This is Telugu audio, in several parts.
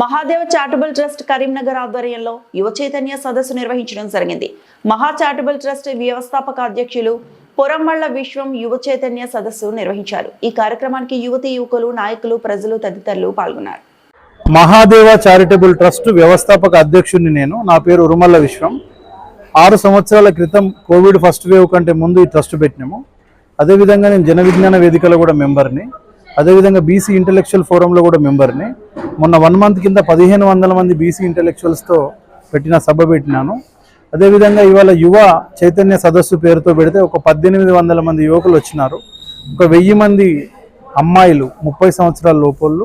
మహాదేవ్ చారిటబుల్ ట్రస్ట్ కరీంనగర్ ఆధ్వర్యంలో యువ చైతన్య సదస్సు నిర్వహించడం జరిగింది. మహా చారిటబుల్ ట్రస్ట్ వ్యవస్థాపక అధ్యక్షులు పొరమ్మళ్ళ విశ్వం యువ చైతన్య సదస్సు నిర్వహించారు. ఈ కార్యక్రమానికి యువతి యువకులు నాయకులు ప్రజలు తదితరులు పాల్గొన్నారు. మహాదేవ చారిటబుల్ ట్రస్ట్ వ్యవస్థాపక అధ్యక్షుడిని నేను. నా పేరు ఉరుమల్ల విశ్వం. ఆరు సంవత్సరాల క్రితం కోవిడ్ ఫస్ట్ వేవ్ కంటే ముందు ఈ ట్రస్ట్ పెట్టినాము. అదేవిధంగా నేను జన విజ్ఞాన వేదికలో కూడా మెంబర్ని. అదేవిధంగా బీసీ ఇంటలెక్చువల్ ఫోరంలో కూడా మెంబర్ని. మొన్న వన్ మంత్ కింద పదిహేను వందల మంది బీసీ ఇంటలెక్చువల్స్తో పెట్టిన సభ పెట్టినాను. అదేవిధంగా ఇవాళ యువ చైతన్య సదస్సు పేరుతో పెడితే ఒక పద్దెనిమిది వందల మంది యువకులు వచ్చినారు. ఒక వెయ్యి మంది అమ్మాయిలు ముప్పై సంవత్సరాల లోపళ్ళు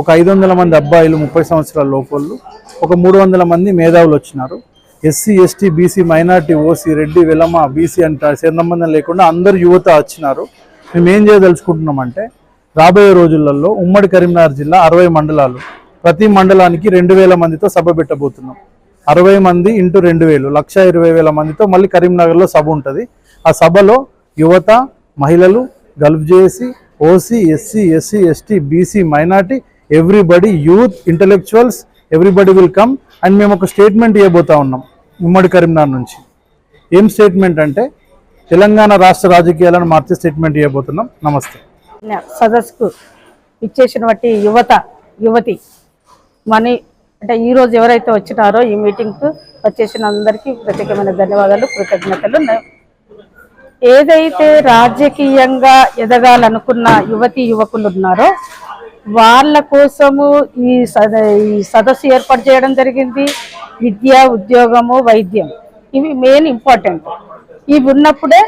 ఒక ఐదు వందల మంది అబ్బాయిలు ముప్పై సంవత్సరాల లోపళ్ళు ఒక మూడు వందల మంది మేధావులు వచ్చినారు. SC ST BC minority OC Reddy Velama BC అంట సంబంధం లేకుండా అందరు యువత వచ్చినారు. మేము ఏం చేయదలుచుకుంటున్నామంటే రాబోయే రోజులలో ఉమ్మడి కరీంనగర్ జిల్లా అరవై మండలాలు. ప్రతి మండలానికి రెండు వేల మందితో సభ పెట్టబోతున్నాం. అరవై మంది ఇంటూ రెండు వేలు లక్ష ఇరవై వేల మందితో మళ్ళీ కరీంనగర్లో సభ ఉంటుంది. ఆ సభలో యువత మహిళలు Gulf JAC OC SC SC ST BC minority everybody youth intellectuals everybody will come and మేము ఒక స్టేట్మెంట్ ఇవ్వబోతా ఉన్నాం ఉమ్మడి కరీంనగర్ నుంచి. ఏం స్టేట్మెంట్ అంటే తెలంగాణ రాష్ట్ర రాజకీయాలను మార్చే స్టేట్మెంట్ ఇవ్వబోతున్నాం. నమస్తే. సదస్సుకు ఇచ్చేసినటువంటి యువత యువతి మనీ అంటే ఈరోజు ఎవరైతే వచ్చినారో ఈ మీటింగ్కు వచ్చేసిన అందరికీ ప్రత్యేకమైన ధన్యవాదాలు కృతజ్ఞతలు. ఏదైతే రాజకీయంగా ఎదగాలనుకున్న యువతి యువకులు ఉన్నారో వాళ్ళ కోసము ఈ సద ఈ సదస్సు ఏర్పాటు చేయడం జరిగింది. విద్య ఉద్యోగము వైద్యం ఇవి మెయిన్ ఇంపార్టెంట్. ఇవి ఉన్నప్పుడే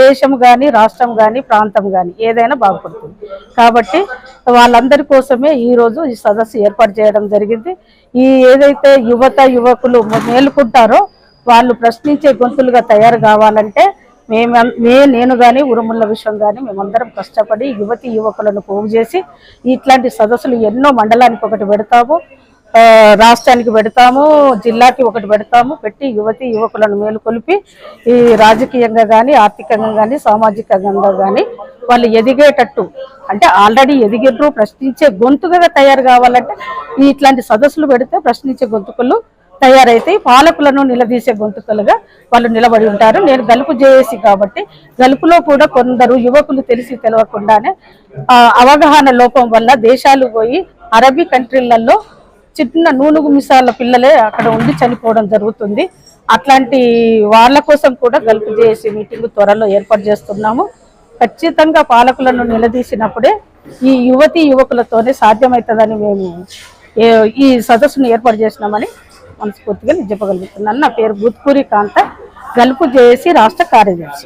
దేశం కానీ రాష్ట్రం కానీ ప్రాంతం కానీ ఏదైనా బాగుపడుతుంది. కాబట్టి వాళ్ళందరి కోసమే ఈరోజు ఈ సదస్సు ఏర్పాటు చేయడం జరిగింది. ఈ ఏదైతే యువత యువకులు మేలుకుంటారో వాళ్ళు ప్రశ్నించే గొంతులుగా తయారు కావాలంటే మేము మే నేను కానీ ఉరుముల విషయం కానీ మేమందరం కష్టపడి యువతి యువకులను పోగు చేసి ఇట్లాంటి సదస్సులు ఎన్నో మండలానికి ఒకటి పెడతాము. రాష్ట్రానికి పెడతాము జిల్లాకి ఒకటి పెడతాము పెట్టి యువతి యువకులను మేలుకొలిపి ఈ రాజకీయంగా కానీ ఆర్థికంగా కానీ సామాజికంగా కానీ వాళ్ళు ఎదిగేటట్టు అంటే ఆల్రెడీ ఎదిగిండ్రు ప్రశ్నించే గొంతుగా తయారు కావాలంటే ఇట్లాంటి సదస్సులు పెడితే ప్రశ్నించే గొంతుకలు తయారైతే పాలకులను నిలదీసే గొంతుకలుగా వాళ్ళు నిలబడి ఉంటారు. నేను గలుపు చేసి కాబట్టి గలుపులో కూడా కొందరు యువకులు తెలిసి తెలవకుండానే అవగాహన లోపం వల్ల దేశాలు పోయి అరబీ కంట్రీలలో చిన్న నూనుగు మిసాల పిల్లలే అక్కడ ఉండి చనిపోవడం జరుగుతుంది. అట్లాంటి వాళ్ళ కోసం కూడా గలుపు చేసి మీటింగ్ త్వరలో ఏర్పాటు చేస్తున్నాము. ఖచ్చితంగా పాలకులను నిలదీసినప్పుడే ఈ యువతి యువకులతోనే సాధ్యమవుతుందని మేము ఏ- ఈ సదస్సును ఏర్పాటు చేసినామని మనస్ఫూర్తిగా చెప్పగలుగుతున్నాను. నా పేరు గుత్పూరి కాంత గలుపు జేఏసీ రాష్ట్ర కార్యదర్శి.